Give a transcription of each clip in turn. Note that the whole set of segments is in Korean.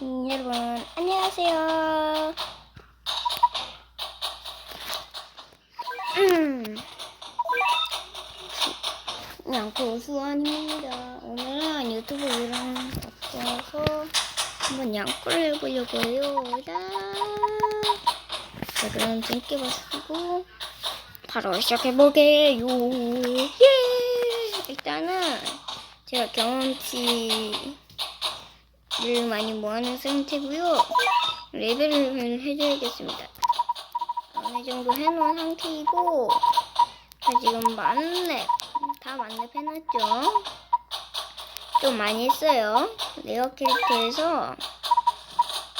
음, 여러분 안녕하세요. 음, 양코 수원입니다. 오늘은 유튜브 유랑 바꿔서 한번 양코를 해보려고 해요. 자, 자 그럼 재밌게 보시고 바로 시작해보게요. 예! 일단은 제가 경험치 를 많이 모아놓은 상태고요. 레벨을 해줘야겠습니다. 어느 정도 해놓은 상태이고 자, 지금 만렙 다 만렙 해놨죠. 좀 많이 했어요. 레어 캐릭터에서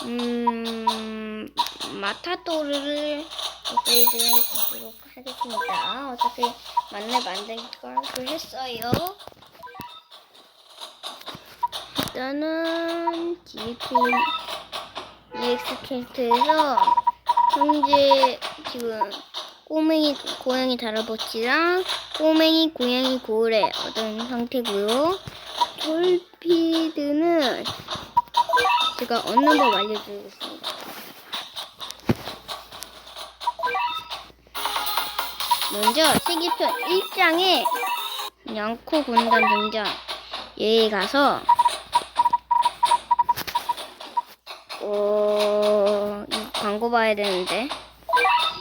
음 마타도르를 업그레이드 해보도록 하겠습니다. 어차피 만렙 만들기로 했어요. 일단은 GP EX 캐릭터에서 현재 지금 꼬맹이 고양이 다라버치랑 꼬맹이 고양이 고래 얻은 상태고요. 톨피드는 제가 얻는 법 알려드리겠습니다. 먼저 시기편 1장에 양코 군단 등장 여기 가서 어, 이 광고 봐야 되는데.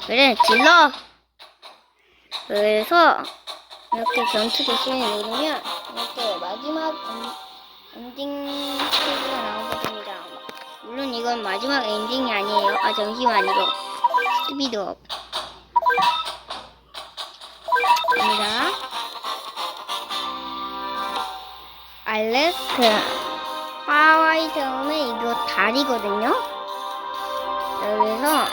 그래, 질러! 그래서, 이렇게 전투 대신에 누르면, 이렇게 마지막 엔- 엔딩 스테이지가 나오거든요. 물론 이건 마지막 엔딩이 아니에요. 아, 잠시만요. 스피드업. 갑니다. 알래스카. 하와이 섬에 이거 달이거든요. 여기서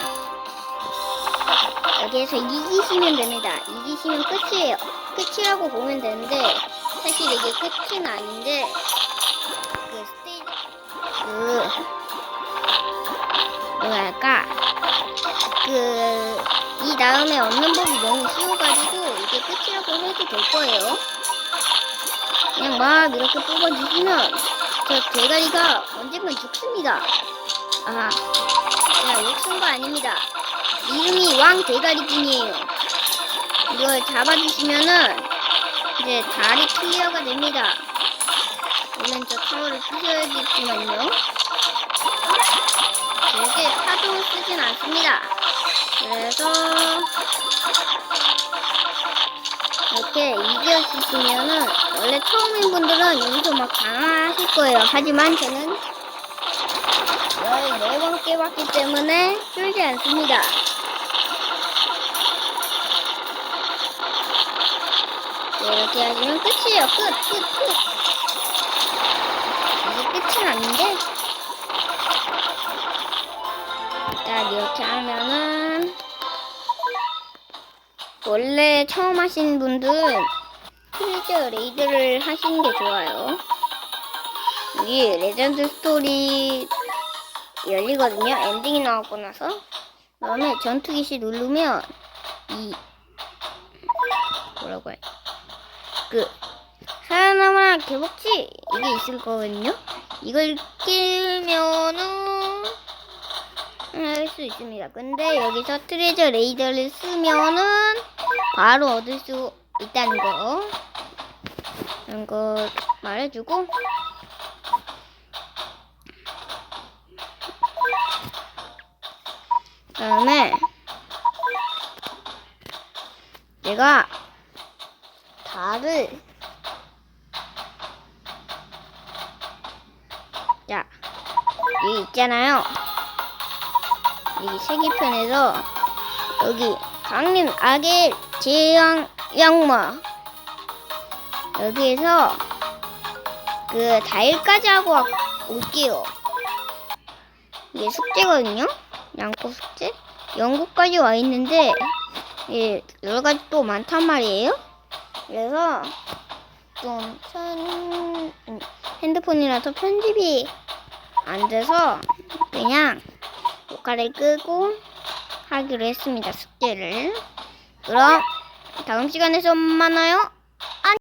여기에서 이기시면 됩니다. 이기시면 끝이에요. 끝이라고 보면 되는데 사실 이게 끝은 아닌데 그 스테이지 그 뭐랄까 그 이 다음에 얻는 법이 너무 쉬워가지고 이게 끝이라고 해도 될 거예요. 그냥 막 이렇게 뽑아주시면 저 대가리가 언젠간 죽습니다. 아, 제가 욕쓴 거 아닙니다. 이름이 왕 대가리진이에요. 이걸 잡아주시면은 이제 다리 클리어가 됩니다. 물론 저 타워를 부셔야겠지만요. 절대 파도 쓰진 않습니다. 그래서 이렇게 이겨주시면은 원래 처음인 분들은 여기서 막 강하실 거예요. 하지만 저는 14번 깨봤기 때문에 쫄지 않습니다. 네, 이렇게 하시면 끝이에요. 끝, 끝, 끝. 이게 끝은 아닌데. 자, 이렇게 하면은 원래 처음 하시는 분들은 트레저 레이드를 하시는 게 좋아요. 여기 레전드 스토리 열리거든요. 엔딩이 나오고 나서. 그다음에 전투 기시 누르면 이 뭐라고 해? 그 살아남아라 개복치 이게 있을 거거든요. 이걸 끼면은 할 수 있습니다. 근데 여기서 트레저 레이더를 쓰면은 바로 얻을 수 있다는 거. 이런 거 말해주고. 다음에 내가 달을 자 여기 있잖아요. 여기 세계편에서 여기 강림 악의 재앙 양마 여기에서 그 다일까지 하고 와- 올게요. 이게 숙제거든요. 양코 숙제. 영국까지 와 있는데 예 여러 가지 또 많단 말이에요. 그래서 좀 편, 음, 핸드폰이라서 편집이 안 돼서 그냥 녹화를 끄고 하기로 했습니다. 숙제를. 그럼 다음 시간에서 만나요.